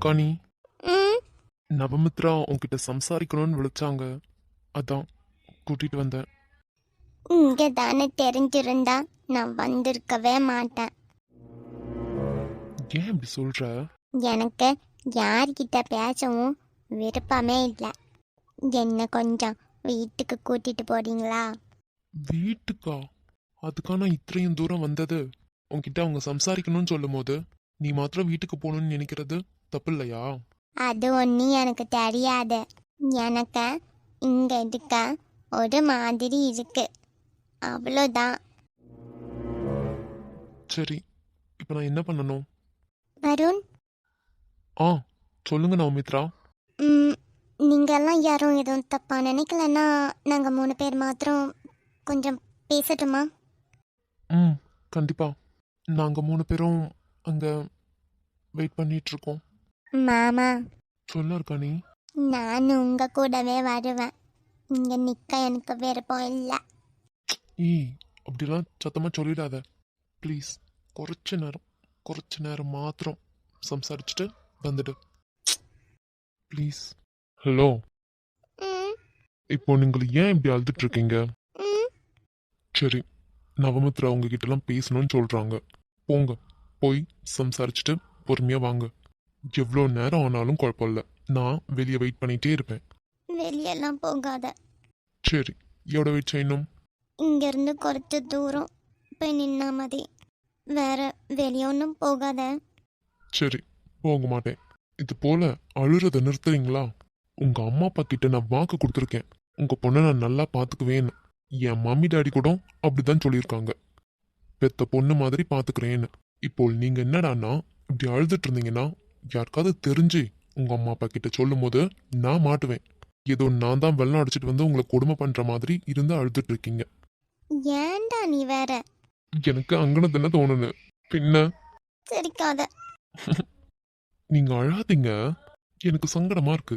இருக்கா நீ நவமித்ரா உன்கிட்ட சம்சாரிக்கணும்னு விழிச்சாங்க. அதான் கூட்டிட்டு வந்தேன். இங்க தானே தெரிஞ்சிருந்தா நான் வந்திருக்கவே மாட்டேன். ஏன் இப்படி சொல்ற? எனக்கு யார்கிட்ட பேசவும் விருப்பமே இல்லை. என்ன கொஞ்சம் வீட்டுக்கு கூட்டிட்டு போறீங்களா? வீட்டுக்கா? அதுக்கான நான் தூரம் வந்தது. உன்கிட்ட அவங்க சம்சாரிக்கணும்னு சொல்லும் போது நீ மாத்திரம் வீட்டுக்கு போகணும்னு நினைக்கிறது? தப்பு இல்லையா அது ஒன்றும் எனக்கு தெரியாது. எனக்கு இங்கே இருக்க ஒரு மாதிரி இருக்கு. அவ்வளோதான். சரி இப்போ நான் என்ன பண்ணணும்? வருண்? ஆ சொல்லுங்க நவமித்ரா ம், நீங்கெல்லாம் யாரும் எதுவும் தப்பா நினைக்கலன்னா நாங்கள் மூணு பேர் மாத்திரம் கொஞ்சம் பேசட்டுமா? ம் கண்டிப்பா. நாங்க மூணு பேரும் அங்க வெயிட் பண்ணிட்டு இருக்கோம். மாமா சொல்ல அர்கானி நான் உங்க கூடவே வருவேன் இங்க நிக்க எனக்கு விருப்பம் இல்லை ஏய் அப்படிலாம் சத்தமா சொல்லிடாத ப்ளீஸ் കുറച്ച് நேரம் കുറച്ച് நேரம் மாத்திரம் സംസാരിച്ചിട്ട് வந்துடு ப்ளீஸ் ஹலோ இப்போ நீங்கள் ஏன் இப்படி அழுதுட்டு இருக்கீங்க சரி நவமித்ரா உங்ககிட்டலாம் பேசணும்னு சொல்றாங்க போங்க போய் சம்சாரிச்சுட்டு பொறுமையா வாங்க எவ்வளோ நேரம் ஆனாலும் குழப்பம் நான் வெளியே வெயிட் பண்ணிட்டே இருப்பேன். வெளியெல்லாம் போகாத. சரி எவ்வளோ வெயிட் செய்யணும்? இங்கேருந்து குறைச்ச தூரம் போய் நின்னா மதி. வேற வெளியே ஒன்றும் போகாத. சரி போக மாட்டேன். இது போல அழுறத நிறுத்துறீங்களா? உங்க அம்மா அப்பா கிட்ட நான் வாக்கு கொடுத்துருக்கேன். உங்க பொண்ணை நான் நல்லா பார்த்துக்குவேன்னு என் மம்மி டாடி கூட அப்படிதான் சொல்லியிருக்காங்க. பெத்த பொண்ணு மாதிரி பார்த்துக்கிறேன்னு இப்போ நீங்க என்னடான்னா இப்படி அழுதுட்டு இருந்தீங்கன்னா யாருக்காவது தெரிஞ்சு உங்க அம்மா அப்பா கிட்ட சொல்லும் போது நான் மாட்டுவேன். ஏதோ நான் தான் வெள்ளம் அடிச்சிட்டு வந்து உங்களை கொடுமை பண்ற மாதிரி இருந்து அழுதுட்டு இருக்கீங்க. ஏன்டா நீ வேற? எனக்கு அங்கன தானே தோணுது? பின்ன? சிரிக்காத. நீங்க அழாதீங்க. எனக்கு சங்கடமா இருக்கு.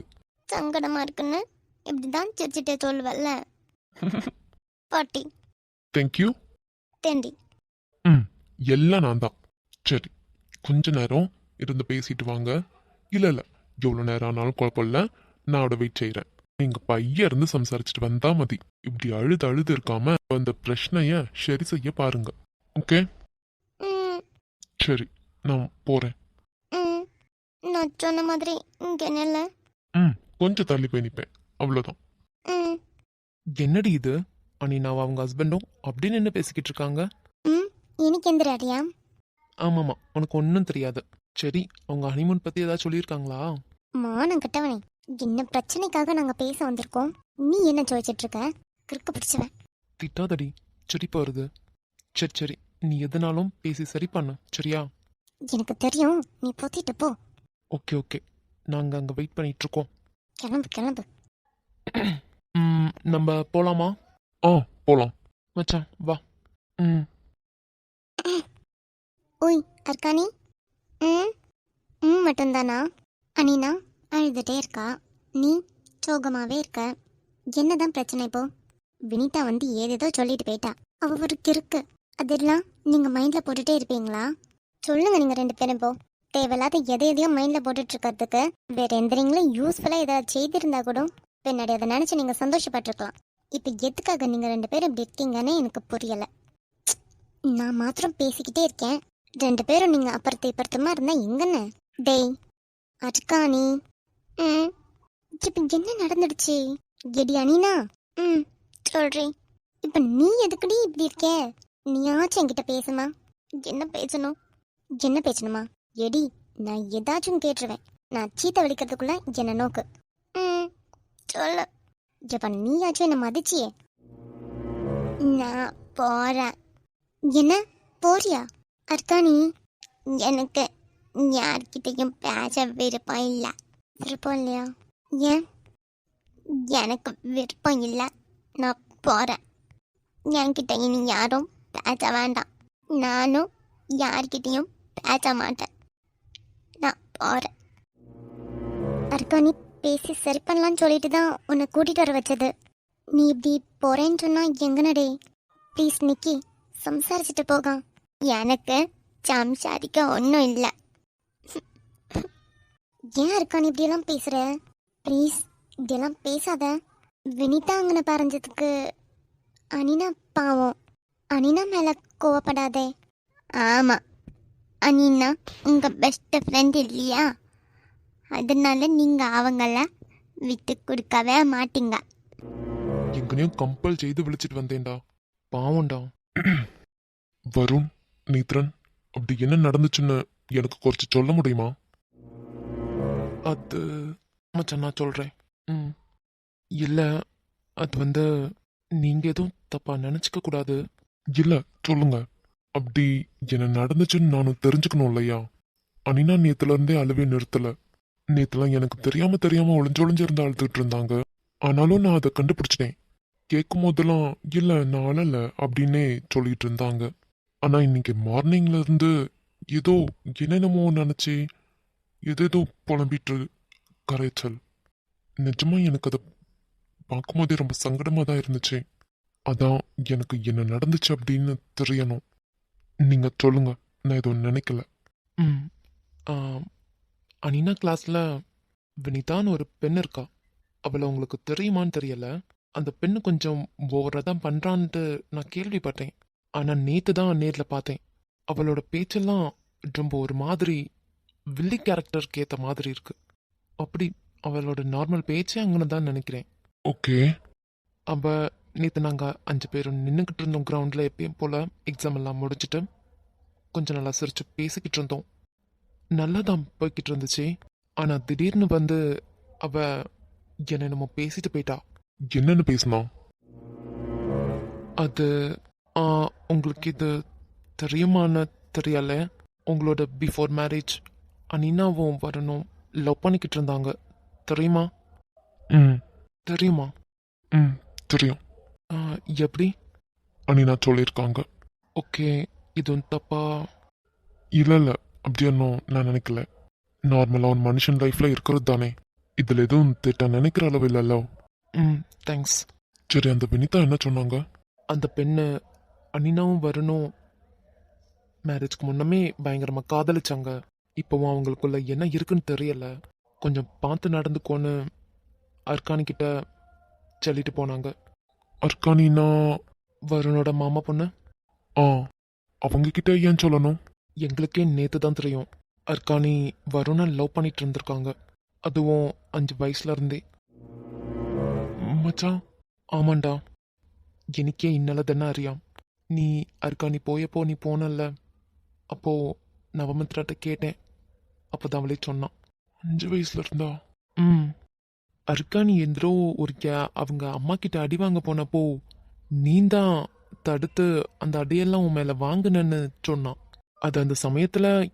சங்கடமா இருக்குன்னு இப்படிதான் சிரிச்சுட்டே சொல்லுவல்ல. பாட்டி. தேங்க்யூ தேண்டி. ம் எல்லாம் நான் தான் சரி கொஞ்ச நேரம் இருந்து பேசிட்டு வாங்க. இல்ல இல்ல. எவ்வளவு நேரம் ஆனாலும் குழப்பம் இல்ல. நான் அவட வெயிட் செய்யறேன் நீங்க பைய இருந்து சம்சாரிச்சுட்டு வந்தா மதி. இப்படி அழுது அழுது இருக்காம அந்த பிரச்சனைய சரி செய்ய பாருங்க. ஓகே சரி நான் போறேன். ம். நான் சொன்ன மாதிரி இங்க நில்ல. ம் கொஞ்சம் தள்ளி போய் நிப்பேன். அவ்வளவுதான். ம். என்னடி இது? அனினாவும் அவங்க ஹஸ்பண்டும் அப்படின்னு என்ன பேசிக்கிட்டு இருக்காங்க. ம். எனக்கு எந்த அடியா ஆமாமா உனக்கு ஒன்றும் தெரியாது. சரி அவங்க ஹனிமூன் பத்தி ஏதாவது சொல்லியிருக்காங்களா? மானம் கட்டவனே. என்ன பிரச்சனைக்காக நாங்க பேச வந்திருக்கோம்? நீ என்ன ஜோதிச்சிட்டு இருக்க கிறுக்க பிடிச்சவன். திட்டாதடி சிரிப்பு வருது. சரி சரி நீ எதுனாலும் பேசி சரி பண்ணு சரியா? எனக்கு தெரியும் நீ பொத்திட்டு போ. Okay okay. நாங்க அங்க வெயிட் பண்ணிட்டு இருக்கோம் கிளம்பு கிளம்பு. ம், நம்ம போலாமா? ஆ போலாம். மச்சான் வா. ம். ஓய் அர்க்கானி ம் ம் மட்டும்தானா? அனினா அழுதுட்டே இருக்கா. நீ சோகமாவே இருக்க. என்னதான் பிரச்சனை இப்போ? வினிதா வந்து ஏதேதோ சொல்லிட்டு போயிட்டா. அவ ஒரு கிறுக்கு. அதெல்லாம் நீங்க மைண்ட்ல போட்டுட்டே இருப்பீங்களா? சொல்லுங்க நீங்க ரெண்டு பேரும் இப்போ. தேவையில்லாத எதை எதையோ மைண்ட்ல போட்டுட்டு இருக்கிறதுக்கு வேற எந்திரங்களும் யூஸ்ஃபுல்லா ஏதாவது செய்திருந்தா கூட பின்னாடி அதை நினைச்சு நீங்க சந்தோஷப்பட்டிருக்கலாம். இப்ப எதுக்காக நீங்க ரெண்டு பேரும் இப்படி இருக்கீங்கன்னு எனக்கு புரியல. நான் மாத்திரம் பேசிக்கிட்டே இருக்கேன். ரெண்டு பேரும் நீங்க அப்புறத்தை இப்புறத்துமா இருந்தா எங்கன்னு டேய் அட்கானி ம். இப்ப என்ன நடந்துடுச்சு? எடி அனினா? ம் சொல்றேன். இப்ப நீ எதுக்குடி இப்படி இருக்க? நீயாச்சும் என்கிட்ட பேசுமா? என்ன பேசணும்? என்ன பேசணுமா? எடி நான் ஏதாச்சும் கேட்டுருவேன். நான் சீத்த வலிக்கிறதுக்குள்ள என்ன நோக்கு. ம் சொல்லு. இப்ப நீயாச்சும் என்ன மதிச்சியே. நான் போறேன். என்ன? போறியா? அர்த்தானி எனக்கு யார்கிட்டையும் பேச விருப்பம் இல்லை. விருப்பம் இல்லையா? ஏன்? எனக்கு விருப்பம் இல்லை. நான் போகிறேன் என்கிட்ட இனி யாரும் பேச வேண்டாம். நானும் யார்கிட்டையும் பேச மாட்டேன். நான் போகிறேன் அர்க்கானி பேசி சரி பண்ணலான்னு சொல்லிட்டு தான் உன்னை கூட்டிகிட்டு வர வச்சது. நீ இப்படி போகிறேன்னு சொன்னால் எங்கனடே? ப்ளீஸ் நிக்கி சம்சாரிச்சுட்டு போக எனக்கு சம்சாரிக்க ஒன்றும் இல்லை. ஏன் இருக்கான் இப்படியெல்லாம் பேசுற? ப்ளீஸ் இப்படியெல்லாம் பேசாத. வினிதா அங்கனை பறஞ்சதுக்கு அனினா பாவம். அனினா மேல கோவப்படாதே. ஆமா அனினா உங்க பெஸ்ட் ஃப்ரெண்ட் இல்லையா? அதனால நீங்க அவங்கள விட்டு கொடுக்கவே மாட்டீங்க. எங்கனையும் கம்பல் செய்து விழிச்சிட்டு வந்தேன்டா. பாவம்டா. வருண் நேத்ரன் அப்படி என்ன நடந்துச்சுன்னு எனக்கு குறைச்சி சொல்ல முடியுமா? அது மச்சான் நான் சொல்கிறேன் ம். இல்லை அது வந்து நீங்கள் எதுவும் தப்பாக நினச்சிக்க கூடாது. இல்லை சொல்லுங்க. அப்படி என்ன நடந்துச்சுன்னு நானும் தெரிஞ்சுக்கணும் இல்லையா? அனினா நேத்துலேருந்தே அழுவே நிறுத்தலை. நேத்துலாம் எனக்கு தெரியாமல் தெரியாமல் ஒளிஞ்சு ஒளிஞ்சு அழுதுகிட்டு இருந்தாங்க. ஆனாலும் நான் அதை கண்டுபிடிச்சிட்டேன். கேட்கும் போதெல்லாம் இல்லை நான் அழலை அப்படின்னே சொல்லிட்டு இருந்தாங்க. ஆனா இன்னைக்கு மார்னிங்ல இருந்து ஏதோ என்னென்னமோ நினைச்சு எதேதோ புலம்பிட்டு கரைச்சல். நிஜமா எனக்கு அதை பார்க்கும்போதே ரொம்ப சங்கடமா தான் இருந்துச்சு. அதான் எனக்கு என்ன நடந்துச்சு அப்படின்னு தெரியணும். நீங்க சொல்லுங்க. நான் எதுவும் நினைக்கல. ம். அனினா கிளாஸில் வினிதான்னு ஒரு பெண் இருக்கா. அவளை உங்களுக்கு தெரியுமான்னு தெரியல. அந்த பெண்ணு கொஞ்சம் ஓவராக தான் பண்ணுறான்ட்டு நான் கேள்விப்பட்டேன். ஆனால் நேற்று தான் நேரில் பார்த்தேன். அவளோட பேச்செல்லாம் ரொம்ப ஒரு மாதிரி வில்லி கேரக்டருக்கு ஏற்ற மாதிரி இருக்கு. அப்படி அவளோட நார்மல் பேச்சே அங்கன்னு தான் நினைக்கிறேன். ஓகே. அப்போ நேற்று நாங்கள் அஞ்சு பேரும் நின்றுக்கிட்டு இருந்தோம் கிரவுண்டில் எப்பயும் போல் எக்ஸாம் எல்லாம் முடிச்சுட்டு கொஞ்சம் நல்லா சிரிச்சு பேசிக்கிட்டு இருந்தோம். நல்லா தான் போய்கிட்டு இருந்துச்சு. ஆனால் திடீர்னு வந்து அவ என்னை நம்ம பேசிட்டு போயிட்டா. என்னன்னு பேசினா? அது உங்களுக்கு இது தெரியுமான்னு தெரியல உங்களோட பிஃபோர் மேரேஜ் அனினாவும் வரணும் லவ் பண்ணிக்கிட்டு இருந்தாங்க தெரியுமா ம் தெரியுமா ம் தெரியும் ஆ, எப்படி அனினா சொல்லியிருக்காங்க ஓகே இதுவும் தப்பா இல்ல இல்ல அப்படி ஒன்றும் நான் நினைக்கல நார்மலா ஒரு மனுஷன் லைஃப்ல இருக்கிறது தானே இதுல எதுவும் திட்ட நினைக்கிற அளவு இல்லைல்ல ம் தேங்க்ஸ் சரி அந்த வினிதா என்ன சொன்னாங்க அந்த பெண்ணு அனினாவும் வரணும். மேரேஜ்க்கு முன்னமே பயங்கரமாக காதலிச்சாங்க. இப்போவும் அவங்களுக்குள்ள என்ன இருக்குன்னு தெரியல. கொஞ்சம் பார்த்து நடந்துக்கோன்னு அர்கானிக்கிட்ட சொல்லிட்டு போனாங்க. அர்கானினா வருணோட மாமா பொண்ணு? ஆ அவங்க கிட்ட ஏன் சொல்லணும்? எங்களுக்கே நேத்து தான் தெரியும். அர்கானி வருணை லவ் பண்ணிட்டு இருந்திருக்காங்க. அதுவும் அஞ்சு வயசுல இருந்தே. மச்சான் ஆமாண்டா. எனக்கே இன்னல தானே அறியாம். நீ அர்கானி போயப்போ நீ போனல்ல. அப்போ நவமித்ராட்ட கேட்டேன். அப்போதான் அவளே சொன்னான். அஞ்சு வயசுல இருந்தா ம். அர்கானி எந்திரோ ஒரு கே- அவங்க அம்மா கிட்ட அடி வாங்க போனப்போ நீந்தான் தடுத்து அந்த அடியெல்லாம் உன் மேல வாங்குனேன்னு சொன்னான். அது அந்த சமயத்துல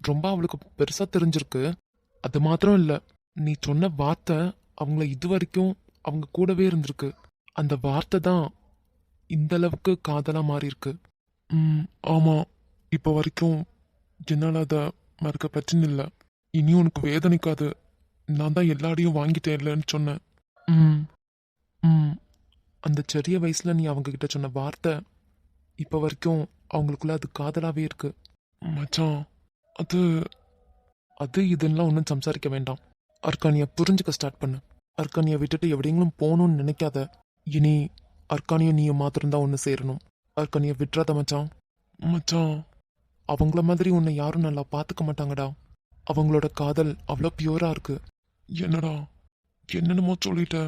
ரொம்ப அவளுக்கு பெருசா தெரிஞ்சிருக்கு. அது மாத்திரம் இல்ல. நீ சொன்ன வார்த்தை அவங்கள இது வரைக்கும் அவங்க கூடவே இருந்திருக்கு. அந்த வார்த்தை தான் இந்த அளவுக்கு காதலாக மாறி இருக்கு ம் ஆமாம் இப்போ வரைக்கும் என்னால் அதை மறக்க பிரச்சனை இல்லை. இனியும் உனக்கு வேதனைக்காது. நான் தான் எல்லாரையும் வாங்கிட்டேன் இல்லைன்னு சொன்னேன். ம் ம். அந்த சிறிய வயசில் நீ அவங்கக்கிட்ட சொன்ன வார்த்தை இப்போ வரைக்கும் அவங்களுக்குள்ள அது காதலாகவே இருக்கு. மச்சான் அது அது இதெல்லாம் ஒன்றும் சம்சாரிக்க வேண்டாம். அர்கானியை புரிஞ்சுக்க ஸ்டார்ட் பண்ணு. அர்கானியை விட்டுட்டு எவ்வளோங்களும் போகணும்னு நினைக்காத. இனி அர்கானியும் நீயும் மாத்திரம்தான் ஒன்று சேரணும். அர்கானியை விட்டுறாத மச்சான். மச்சான் அவங்கள மாதிரி உன்னை யாரும் நல்லா பார்த்துக்க மாட்டாங்கடா. அவங்களோட காதல் அவ்வளோ பியூரா இருக்கு. என்னடா என்னென்னமோ சொல்லிட்ட.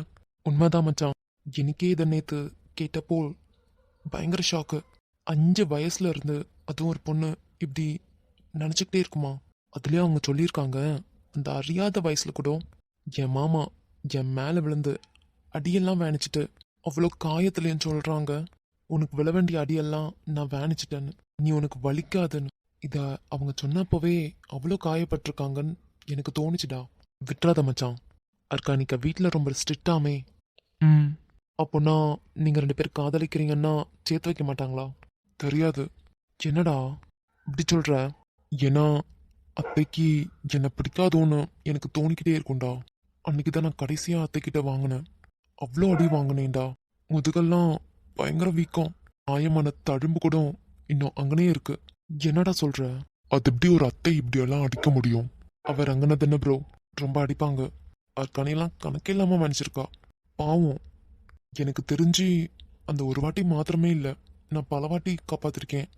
உண்மைதான் மச்சான். எனக்கே இதை நேத்து கேட்டப்போ பயங்கர ஷாக்கு அஞ்சு வயசுல இருந்து அதுவும் ஒரு பொண்ணு இப்படி நினச்சிக்கிட்டே இருக்குமா? அதுலேயே அவங்க சொல்லியிருக்காங்க அந்த அறியாத வயசுல கூட என் மாமா என் மேலே விழுந்து அடியெல்லாம் வேணிச்சிட்டு அவ்வளோ காயத்துலேன்னு சொல்றாங்க. உனக்கு விழ வேண்டிய அடியெல்லாம் நான் வேணிச்சிட்டேன்னு. நீ உனக்கு வலிக்காதுன்னு. இதை அவங்க சொன்னப்பவே அவ்வளோ காயப்பட்டிருக்காங்கன்னு எனக்கு தோணுச்சுடா. விட்டுறாத மச்சான். அர்கானிக்கா வீட்டில் ரொம்ப ஸ்ட்ரிக்டாமே. ம். அப்போனா நீங்க ரெண்டு பேரும் காதலிக்கிறீங்கன்னா சேர்த்து வைக்க மாட்டாங்களா? தெரியாது. என்னடா? இப்படி சொல்ற? ஏன்னா அத்தைக்கு என்னை பிடிக்காதோன்னு எனக்கு தோணிக்கிட்டே இருக்கும்டா. அன்னைக்கு தான் நான் கடைசியாக அத்தைக்கிட்ட வாங்கினேன். அவ்வளோ அடி வாங்கினேன்டா. முதுகெல்லாம் பயங்கர வீக்கம். ஆயமான தழும்பு கூட இன்னும் அங்கனே இருக்கு. என்னடா சொல்ற? அது எப்படி ஒரு அத்தை இப்படியெல்லாம் அடிக்க முடியும்? அவர் அங்கன தானே ப்ரோ ரொம்ப அடிப்பாங்க. அர்க்கானிலாம் கணக்கே இல்லாமல் மன்னிச்சிருக்கா. பாவம். எனக்கு தெரிஞ்சு அந்த ஒரு வாட்டி மாத்திரமே இல்லை. நான் பல வாட்டி காப்பாத்திருக்கேன்.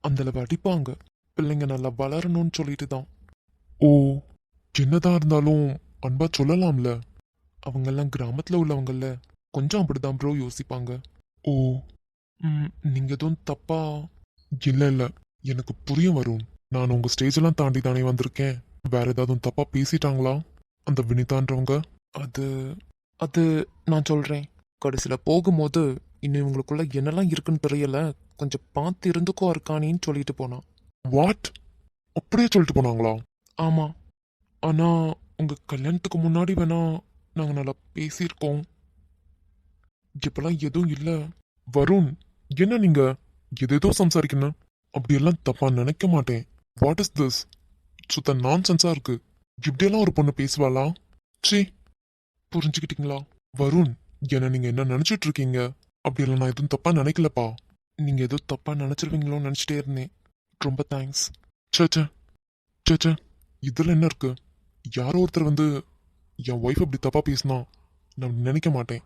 அந்தளவு அடிப்பாங்க. பிள்ளைங்க நல்லா வளரணும்னு சொல்லிட்டு தான் ஓ என்னதான் இருந்தாலும் அன்பா சொல்லலாம்ல? அவங்கெல்லாம் கிராமத்தில் உள்ளவங்கல்ல. கொஞ்சம் அப்படிதான் ப்ரோ யோசிப்பாங்க. ஓ ம், நீங்கள் எதுவும் தப்பா? இல்லை இல்லை. எனக்கு புரியும் வரும் நான் உங்கள் ஸ்டேஜெல்லாம் தாண்டி தானே வந்திருக்கேன். வேற ஏதாவது தப்பாக பேசிட்டாங்களா? அந்த வினிதான்றவங்க? அது அது நான் சொல்கிறேன் கடைசியில் போகும்போது இன்னும் இவங்களுக்குள்ள என்னெல்லாம் இருக்குன்னு தெரியல. கொஞ்சம் பார்த்து இருந்துக்கோ இருக்கானின்னு சொல்லிட்டு போனான் வாட் அப்படியே சொல்லிட்டு போனாங்களா? ஆமாம் ஆனால் உங்கள் கல்யாணத்துக்கு முன்னாடி வேணா நாங்கள் நல்லா பேசியிருக்கோம். இப்பெல்லாம் எதுவும் இல்லை. வருண் என்ன நீங்க? எதேதோ சம்சாரிக்கணும். அப்படியெல்லாம் தப்பா நினைக்க மாட்டேன். வாட் இஸ் திஸ் சுத்த நான் சென்ஸா இருக்கு. இப்படியெல்லாம் ஒரு பொண்ணு பேசுவாளா? சி புரிஞ்சுக்கிட்டீங்களா? வருண் என்ன நீங்க என்ன நினைச்சிட்டு இருக்கீங்க அப்படியெல்லாம் நான் எதுவும் தப்பா நினைக்கலப்பா. நீங்க ஏதோ தப்பா நினைச்சிருவீங்களோன்னு நினைச்சிட்டே இருந்தேன். ரொம்ப தேங்க்ஸ் ச்சே ச்சே. ச்சே என்ன இருக்கு? யாரோ ஒருத்தர் வந்து என் ஒய்ஃப் இப்படி தப்பா பேசினா நான் நினைக்க மாட்டேன்.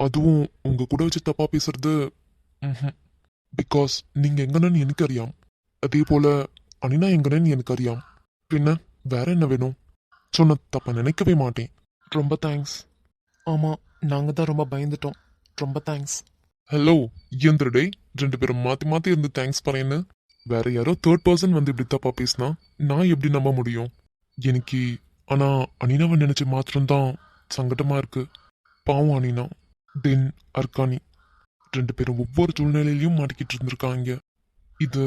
அதுவும் உங்க கூட வச்சு தப்பா பேசுறது. பிகாஸ் நீங்க எங்கன்னு எனக்கு அறியாம். அதே போல அனினா எங்கன்னு எனக்கு அறியாம். பின்ன வேற என்ன வேணும்? சொன்ன தப்பா நினைக்கவே மாட்டேன். ரொம்ப தேங்க்ஸ் ஆமா நாங்க தான் ரொம்ப பயந்துட்டோம். ரொம்ப தேங்க்ஸ் ஹலோ இயந்திரடே ரெண்டு பேரும் மாத்தி மாத்தி இருந்து தேங்க்ஸ் பண்ணேன்னு வேற யாரோ தேர்ட் பர்சன் வந்து இப்படி தப்பா பேசினா நான் எப்படி நம்ப முடியும்? எனக்கு ஆனால் அனினாவை நினைச்சு மாத்திரம்தான் சங்கடமாக இருக்கு. பாவம் அனினா தென் அர்கானி. ரெண்டு பேரும் ஒவ்வொரு சூழ்நிலையிலையும் மாட்டிக்கிட்டு இருந்திருக்காங்க. இது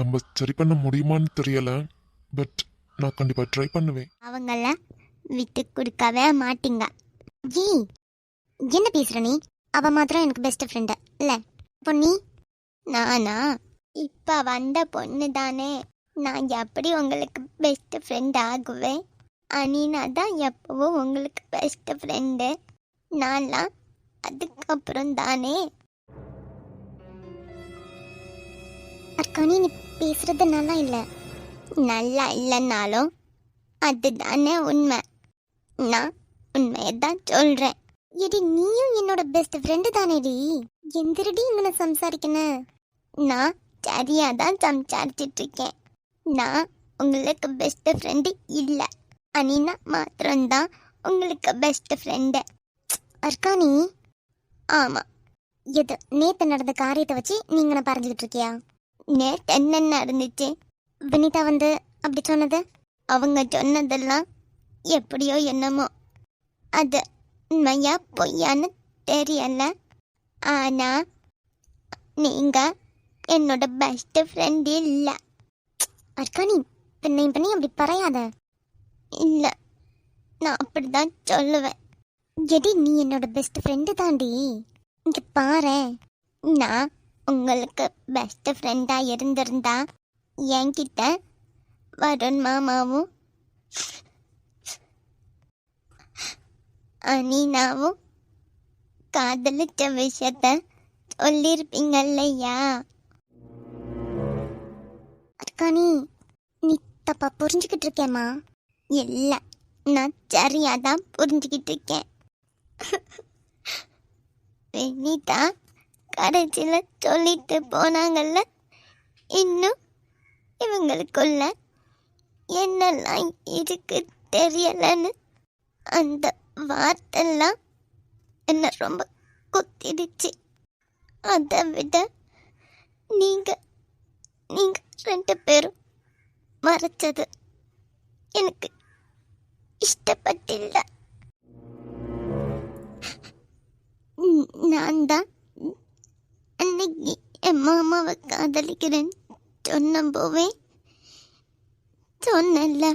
நம்ம சரி பண்ண முடியுமான்னு தெரியல பட் நான் கண்டிப்பாக ட்ரை பண்ணுவேன். அவங்கள விட்டு கொடுக்கவே மாட்டீங்க. ஜீ என்ன பேசுற நீ? அவ மாத்திரம் எனக்கு பெஸ்ட் ஃப்ரெண்டு இப்போ பொன்னி நானா? இப்போ வந்த பொண்ணு தானே நான் எப்படி உங்களுக்கு பெஸ்ட் ஃப்ரெண்ட் ஆகுவேன்? அனினா தான் எப்போவும் உங்களுக்கு பெஸ்ட் ஃப்ரெண்டு நான்லாம் அதுக்கப்புறம் தானே? அர்க்கானி நீ பேசுறது நல்லா இல்லை. நல்லா இல்லைன்னாலும் அதுதானே உண்மை. நான் உண்மையை தான் சொல்கிறேன் எடி நீயும் என்னோட பெஸ்ட் ஃப்ரெண்டு தானேடி. எந்திரடி இங்கே சம்சாரிக்கணும் நான் சரியாக தான் சம்சாரிச்சிட்ருக்கேன் நான் உங்களுக்கு பெஸ்ட் ஃப்ரெண்டு இல்லை. அனினா மாத்திரம்தான் உங்களுக்கு பெஸ்ட் ஃப்ரெண்டு வர்க்க நீ ஆமாம் எது நேற்று நடந்த காரியத்தை வச்சு நீங்கள் நான் பறஞ்சுக்கிட்டு இருக்கியா? நேற்று என்ன நடந்துச்சு? வினிதா வந்து அப்படி சொன்னது? அவங்க சொன்னதெல்லாம் எப்படியோ என்னமோ. அது உண்மையா பொய்யான்னு தெரியல. ஆனா நீங்கள் என்னோட பெஸ்ட் ஃப்ரெண்ட் இல்லை. அர்கானி பின்னையும் பண்ணி அப்படி பறையாத. இல்லை நான் அப்படிதான் சொல்லுவேன். எடி நீ என்னோட பெஸ்ட் ஃப்ரெண்டு தாண்டி. இங்கே பாரேன் நான் உங்களுக்கு பெஸ்ட் ஃப்ரெண்டாக இருந்திருந்தா என்கிட்ட வருண் மாமாவும் அனீனாவும் காதலிச்ச விஷயத்த சொல்லியிருப்பீங்கல்லையா அர்க்கானி நீ தப்பா புரிஞ்சுக்கிட்டு இருக்கேம்மா. இல்லை நான் சரியாக தான் புரிஞ்சுக்கிட்டு இருக்கேன். வினிதா கடைசியில் சொல்லிட்டு போனாங்கல்ல? இன்னும் இவங்களுக்குள்ள என்னெல்லாம் இருக்கு தெரியலன்னு அந்த வார்த்தைலாம் என்ன ரொம்ப குத்திடுச்சு. அதை விட நீங்கள் நீங்கள் ரெண்டு பேரும் மறைச்சது எனக்கு ഇഷ്ടപ്പെട്ടില്ല ம், நான் தான். அன்னைக்கு என் மாமாவை காதலிக்கிறேன்னு சொன்னம்போவே சொன்னல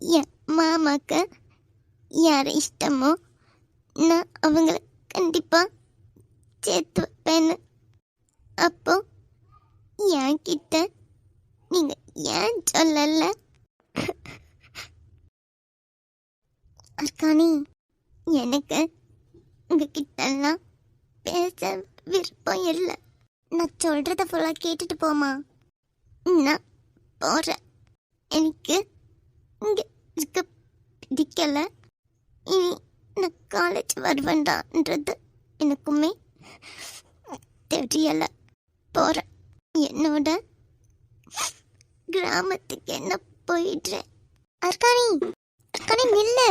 என் மாமாக்கு யார் இஷ்டமோ நான் அவங்கள கண்டிப்பா சேர்த்து வைப்பேன்னு. அப்போ என்கிட்ட நீங்க ஏன் சொல்லல? அர்க்கானி எனக்கு உங்ககிட்டலாம் பேச விருப்பம் இல்லை. நான் சொல்றத ஃபுல்லாக கேட்டுட்டு போமா நான் போறேன். எனக்கு இங்கே இருக்க பிடிக்கலை. இனி நான் காலேஜ் வருவேண்டான்றது எனக்குமே தெரியலை. போகிறேன் என்னோட கிராமத்துக்கு என்ன போயிடுறேன்? அர்கானி! அர்கானி நில்லு